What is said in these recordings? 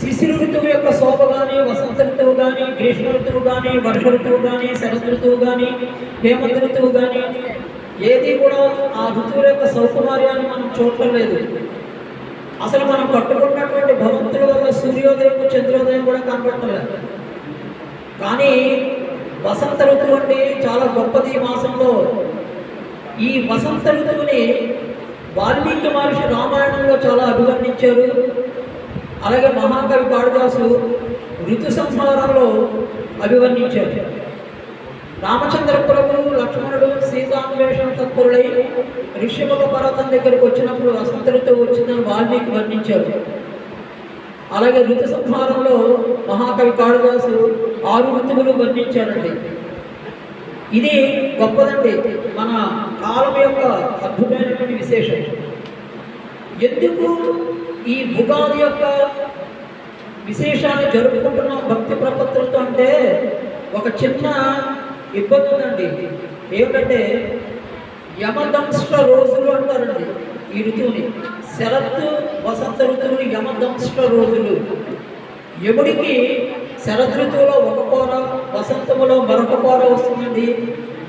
శిశిర ఋతువు యొక్క శోభ కానీ వసంత ఋతువు కానీ గ్రీష్మ ఋతువు కానీ వర్ష ఋతువు కానీ శరత్ ఋతువు కానీ హేమంత ఋతువు కానీ ఏది కూడా ఆ ఋతువుల యొక్క సౌకుమార్యాన్ని మనం చూడటం లేదు అసలు మనం కట్టుకున్నటువంటి భవంతుల వల్ల సూర్యోదయం చంద్రోదయం కూడా కనపడలేదు కానీ వసంత ఋతువు అంటే చాలా గొప్పది ఈ మాసంలో. ఈ వసంత ఋతువుని వాల్మీకి మహర్షి రామాయణంలో చాలా అభివర్ణించారు. అలాగే మహాకవి కాళిదాసు ఋతు సంహారంలో అభివర్ణించారు. రామచంద్ర ప్రభు లక్ష్మణుడు సీతాన్వేషణ తత్పరుడై ఋషిముఖ పర్వతం దగ్గరికి వచ్చినప్పుడు వసంత వచ్చిందని వాల్మీకి వర్ణించారు. అలాగే ఋతు సంహారంలో మహాకవి కాళిదాసు ఆరు ఋతువులు వర్ణించారండి. ఇది గొప్పదండి మన కాలం యొక్క అద్భుతమైనటువంటి విశేషం. ఎందుకు ఈ భుగాది యొక్క విశేషాన్ని జరుపుకుంటున్నాం భక్తి ప్రపత్తులతో అంటే ఒక చిన్న ఇబ్బంది ఉందండి. ఏమిటంటే యమదంష్ట రోజులు అంటారండి ఈ ఋతువుని. శరత్తు వసంత ఋతువుని యమదంష్ట రోజులు. యముడికి శరద్ ఋతువులో ఒక కూర వసంతములో మరొక కూర వస్తుందండి.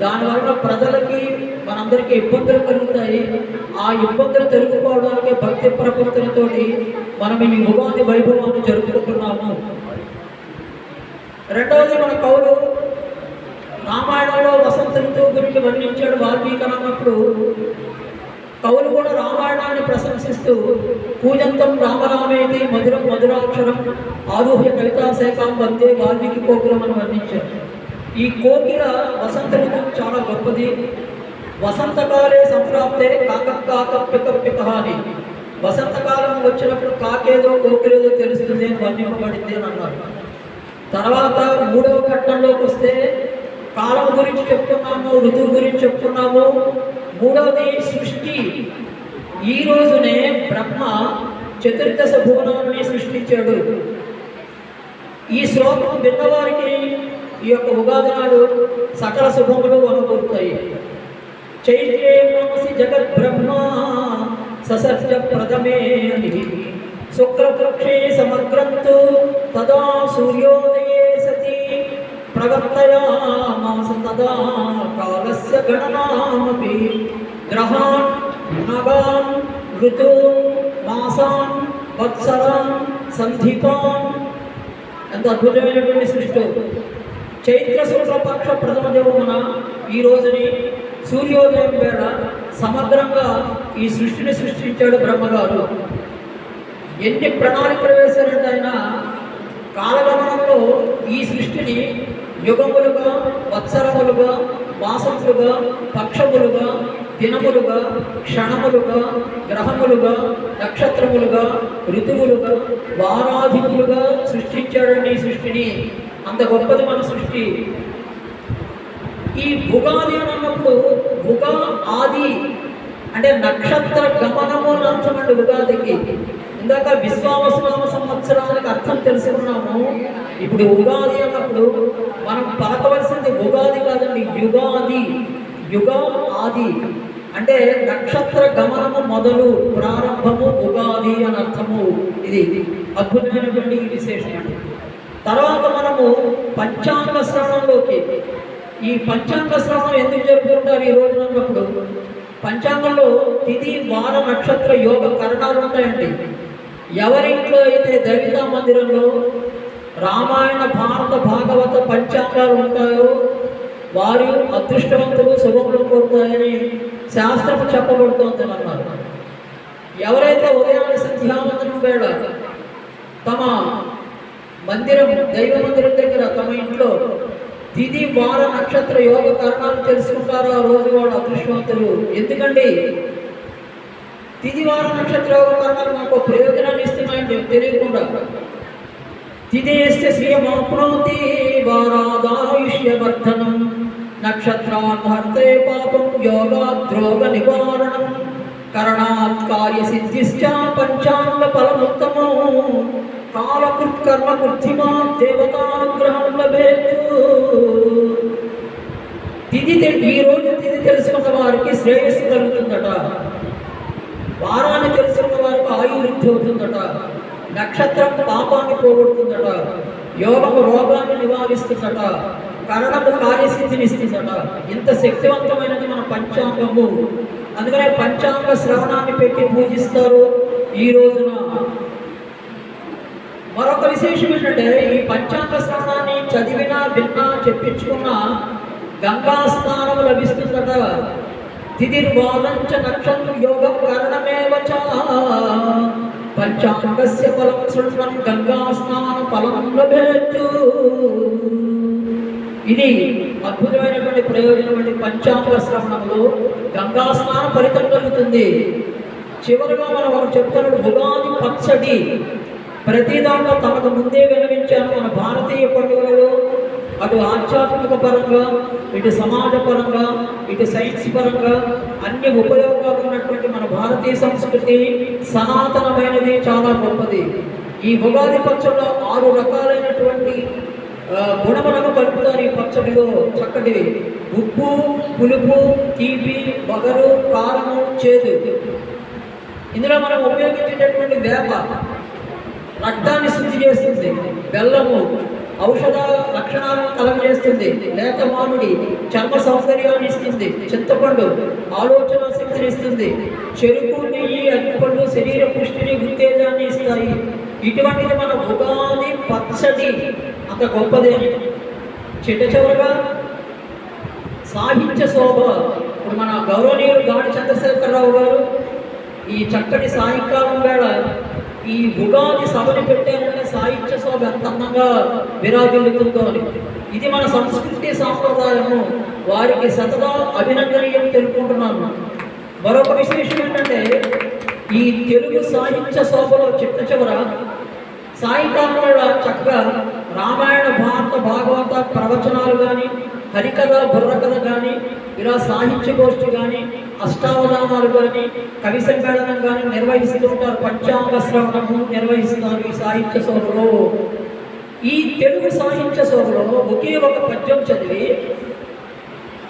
దానివల్ల ప్రజలకి మనందరికీ ఇబ్బందులు కలుగుతాయి. ఆ ఇబ్బందులు తొలగిపోవడానికి భక్తి ప్రపత్తులతోటి మనం ఈ ఉగాది వైభవాన్ని జరుపుకుంటున్నాము. రెండవది మన కవులు రామాయణంలో వసంత ఋతువు గురించి వర్ణించాడు వాల్మీకి అన్నప్పుడు. కవులు కూడా రామాయణాన్ని ప్రశంసిస్తూ పూజంతం రామరామేది మధురం మధురాక్షరం ఆరుహ్య కవితాశాఖం వందే వాల్మీకి కోకిలం అని వర్ణించారు. ఈ కోకిల వసంత ఋతువు చాలా గొప్పది. వసంతకాలే సంప్రాప్తే కాక కాక అని. వసంతకాలం వచ్చినప్పుడు కాకేదో కోకిలేదో తెలుస్తుంది అని వర్ణింపబడింది అని అన్నారు. తర్వాత మూడవ ఘట్టంలోకి వస్తే కాలం గురించి చెప్తున్నాము ఋతువు గురించి చెప్తున్నాము. మూడవది సృష్టి. ఈ రోజునే బ్రహ్మ చతుర్దశ భువనాన్ని సృష్టించాడు. ఈ శ్లోకం విన్నవారికి ఈ యొక్క ఉగాది నాడు సకల శుభములు అనుకూరుతాయి. చైత్రే మనసి జగత్ బ్రహ్మ ససర్జ ప్రథమే అని శుక్రపక్షే సమగ్రంతు తదా సూర్యోదయే సతి ప్రవర్తయామాస తదా కాలస్య గణనామపి గ్రహాన్ నగాన్ ఋతూన్ మాసాన్ వత్సరాన్ సంధిపాన్ ఎంత అద్భుతమైనటువంటి సృష్టి చైత్ర శుక్లపక్ష ప్రథమ దేవమున ఈ రోజుని సూర్యోదయం వేళ సమగ్రంగా ఈ సృష్టిని సృష్టించాడు బ్రహ్మగారు. ఎన్ని ప్రణాళికలు వేశారంటే ఆయన కాలగమనంలో ఈ సృష్టిని యుగములుగా వత్సరములుగా మాసములుగా పక్షములుగా దినములుగా క్షణములుగా గ్రహములుగా నక్షత్రములుగా ఋతువులుగా వారాధికులుగా సృష్టించాడండి ఈ సృష్టిని. అంత గొప్పది మన సృష్టి. ఈ ఉగాది అని అన్నప్పుడు భుగ ఆది అంటే నక్షత్ర గమనము అని అర్థమండి ఉగాదికి. ఇందాక విశ్వావసనామ సంవత్సరానికి అర్థం తెలుసుకున్నాము ఇప్పుడు ఉగాది అన్నప్పుడు మనం పలకవలసింది ఉగాది కాదండి యుగాది. యుగ ఆది. అంటే నక్షత్ర గమనము మొదలు ప్రారంభము ఉగాది అని అర్థము. ఇది అద్భుతమైనటువంటి విశేషం తర్వాత మనము పంచాంగ శ్రవణంలోకి ఈ పంచాంగ శ్రవణం ఎందుకు జరుపుకుంటారు ఈ రోజున అన్నప్పుడు పంచాంగంలో తిథి వార నక్షత్ర యోగ కరణాలు ఉంటాయండి. ఎవరింట్లో అయితే దళిత మందిరంలో రామాయణ భారత భాగవత పంచాంగాలు ఉంటాయో వారు అదృష్టవంతులు శుభములు కోరుతాయని శాస్త్రం చెప్పబడుతోందని అన్నారు ఎవరైతే ఉదయాన్ని సంధ్యావందనం వేళ తమ మందిరం దైవ మందిరం దగ్గర తమ ఇంట్లో తిది వార నక్షత్ర యోగ కరణాలు తెలుసుకుంటారో ఆ రోజు వాళ్ళు అదృష్టవంతులు. ఎందుకండి తిది వార నక్షత్ర యోగ కరణాలు మాకు ప్రయోజనాన్ని ఇస్తున్నాయండి తెలియకుండా. తిది తిదేస్తే శ్రియమాప్నోతి వారాదాయుష్యవర్ధనం నక్షత్రాన్హర్తే పాపం యోగాద్రోగ నివారణం. కరణాత్ కార్యసిద్ధిశ్చ పంచాంగ ఫలముత్తమో కాలకృత్కర్మ కృత్తిమా దేవతానుగ్రహం లభేతు తిది తె- ఈ రోజు తిది తెలుసుకున్న వారికి శ్రేయస్సు కలుగుతుందట వారాన్ని తెలుసుకున్న వారికి ఆయుర్వృద్ధి అవుతుందట నక్షత్రం పాపాన్ని పోగొడుతుందట యోగము రోగాన్ని నివారిస్తుందట కరణము కార్యసిద్ధిని ఇస్తుందట ఇంత శక్తివంతమైనది మన పంచాంగము అందుకనే పంచాంగ శ్రవణాన్ని పెట్టి పూజిస్తారు. ఈ రోజున మరొక విశేషం ఏంటంటే ఈ పంచాంగ శ్రవణాన్ని చదివినా విన్నా చెప్పించుకున్నా గంగా స్నానం లభిస్తుందట. తిథిర్వాదంచ నక్షత్ర యోగం కారణమేవ చ. పంచాంగస్య ఫలం శృణ్వన్ గంగా స్నాన ఫలం లభేచ్చు ఇది అద్భుతమైనటువంటి ప్రయోజనమైన పంచాంగ శ్రవణంలో గంగా స్నాన ఫలితం కలుగుతుంది. చివరిగా మనం ఒకటి చెప్తున్నాడు ఉగాది పచ్చడి ప్రతి దాంట్లో తమకు ముందే విన్నవించాను మన భారతీయ పండుగలలో అటు ఆధ్యాత్మిక పరంగా ఇటు సమాజ పరంగా ఇటు సైన్స్ పరంగా అన్ని ఉపయోగాలు ఉన్నటువంటి మన భారతీయ సంస్కృతి సనాతనమైనది చాలా గొప్పది. ఈ ఉగాది పచ్చడిలో ఆరు రకాలైనటువంటి గుణములను కలుపుతారు ఈ పచ్చడిలో చక్కటివి ఉప్పు పులుపు తీపి వగరు కారము చేదు. ఇందులో మనం ఉపయోగించేటటువంటి వేప రక్తాన్ని శుద్ధి చేస్తుంది బెల్లము ఔషధ లక్షణాలను కలగజేస్తుంది లేత మామిడి చర్మ సౌందర్యాన్ని ఇస్తుంది చింతపండు ఆలోచన శక్తిని ఇస్తుంది చెరుకు నెయ్యి అరటిపండు శరీర పుష్టిని ఉత్తేజాన్ని ఇస్తాయి. ఇటువంటిది మన ఉగాది పచ్చడి. అంత గొప్పదే చిట్ట చివరగా సాహిత్య శోభ. ఇప్పుడు మన గౌరవనీయులు గాడి చంద్రశేఖరరావు గారు ఈ చక్కటి సాయంకాలం వేళ ఈ ఉగాది సభని పెట్టారంటే సాహిత్య శోభ ఎంత అందంగా విరాజిల్లుతుందో అని. ఇది మన సంస్కృతి సాంప్రదాయము. వారికి సతదా అభినందనీయం తెలుపుకుంటున్నాను. మరొక విశేషం ఏంటంటే ఈ తెలుగు సాహిత్య శోభలో చిట్ట చివర సాయంకాలం వేళ చక్కగా రామాయణ భారత భాగవత ప్రవచనాలు కానీ హరికథ బుర్రకథ కానీ ఇలా సాహిత్య గోష్ఠి కానీ అష్టావధానాలు కానీ కవి సమ్మేళనం కానీ నిర్వహిస్తూ ఉంటారు. పంచాంగ శ్రవణము నిర్వహిస్తారు ఈ సాహిత్య సభలో ఈ తెలుగు సాహిత్య సభలో ఒకే ఒక పద్యం చదివి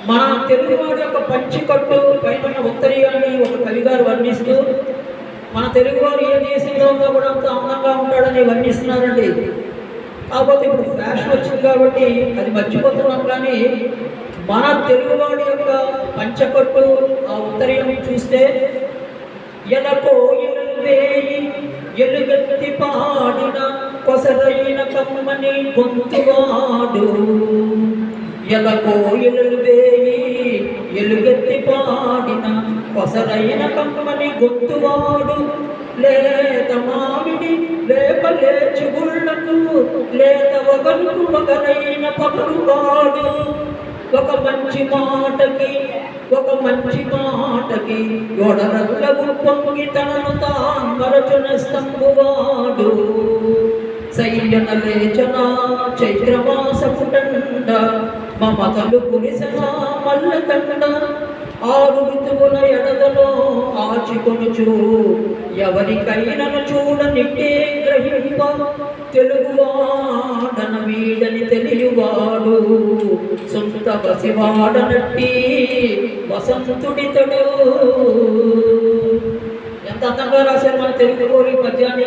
మన తెలుగువాడి యొక్క పంచికట్టు పైన ఉత్తరీయాన్ని ఒక కవిగారు వర్ణిస్తూ మన తెలుగువారు ఏ దేశంలో కూడా అంత అందంగా ఉంటాడని వర్ణిస్తున్నారండి. కాకపోతే ఇప్పుడు ఫ్యాషన్ వచ్చింది కాబట్టి అది మర్చిపోతున్నాం కానీ మన తెలుగువాడి యొక్క పంచకట్టు ఆ ఉత్తరీయం చూస్తే ఎలకో ఎలుగు వేయి ఎలుగెత్తి పాడిన కొసరైన కమ్మని గొంతువాడు. ఎలకో ఎలుగు వేయి ఎలుగెత్తి పాడిన కొసరైన కమ్మని గొంతువాడు. లేత మామిడి లేప లేచి గుళ్ళకు లేత వగలుకు వగరైన పగలువాడు ఒక మంచి మాటకి ఒక మంచి మాటకి యొడరల్లగు పొంగి తనను తామరచున స్తంభువాడు. సయ్యన లేచన చైత్రమాస పుటండ మమతలు కురిసన మల్లకండ ఆరు ఋతువుల ఎడదలో ఆచికొనుచు ఎవరికైనను చూడ నిట్టే గ్రహింప. తెలుగువాడన వీడని తెలియవాడు. సొంత బసివాడనట్టి వసంతుడితడు ఎంత అందంగా రాశారు మన తెలుగు కోరి పద్యాన్ని.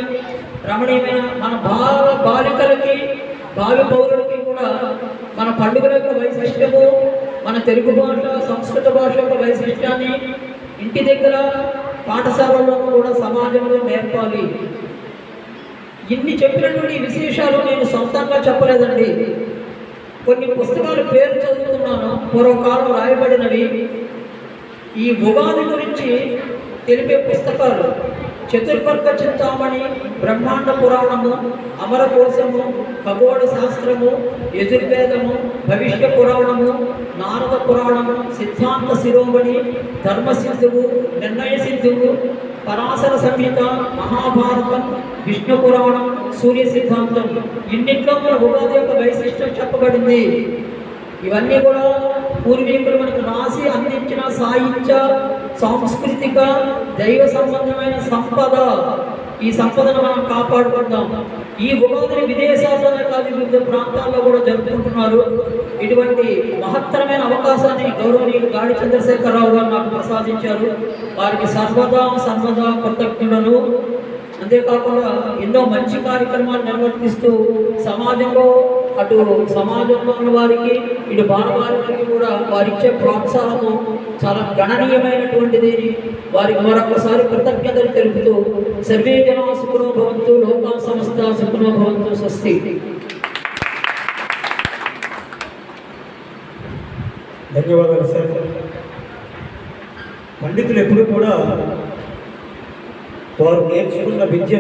రమణీయమైన మన బాల బాలికలకి భావి పౌరులకి కూడా మన పండుగల యొక్క మన తెలుగు భాష సంస్కృత భాష యొక్క వైశిష్ట్యాన్ని ఇంటి దగ్గర పాఠశాలలో కూడా సమాజంలో నేర్పాలి. ఇన్ని చెప్పినటువంటి విశేషాలు నేను సొంతంగా చెప్పలేదండి. కొన్ని పుస్తకాలు పేరు చదువుతున్నాను పూర్వకాలం రాయబడినవి. ఈ ఉగాది గురించి తెలిపే పుస్తకాలు. చతుర్వర్గ చింతామణి బ్రహ్మాండ పురాణము అమరకోశము ఖగోళ శాస్త్రము యజుర్వేదము భవిష్య పురాణము నారద పురాణము సిద్ధాంత శిరోమణి ధర్మసిద్ధువు నిర్ణయ సిద్ధువు పరాశర సంహిత మహాభారతం విష్ణు పురాణం సూర్య సిద్ధాంతం. ఇన్నిట్లో మన ఉగాది యొక్క వైశిష్టం చెప్పబడింది. ఇవన్నీ కూడా పూర్వీకులు మనకు రాసి అందించిన సాహిత్య సాంస్కృతిక దైవ సంబంధమైన సంపద. ఈ సంపదను మనం కాపాడుకుందాం. ఈ ఉగాదిని విదేశాల్లోనే కాదు వివిధ ప్రాంతాల్లో కూడా జరుపుకుంటున్నారు. ఇటువంటి మహత్తరమైన అవకాశాన్ని గౌరవనీయులు గాడి చంద్రశేఖరరావు గారు నాకు ప్రసాదించారు. వారికి సర్వదా సర్వదా కృతజ్ఞులను. అంతేకాకుండా ఎన్నో మంచి కార్యక్రమాలు నిర్వర్తిస్తూ సమాజంలో అటు సమాజంలో ఉన్న వారికి ఇటు బాలవారికి కూడా వారిచ్చే ప్రోత్సాహము చాలా గణనీయమైనటువంటిది వారికి మరొకసారి కృతజ్ఞతలు తెలుపుతూ సర్వే జనా సుఖనో భవంతు లోకా సంస్థ సుఖనో భవంతు స్వస్తి. ధన్యవాదాలు సార్. పండితులు ఎప్పుడు కూడా వారు నేర్చుకున్న విద్య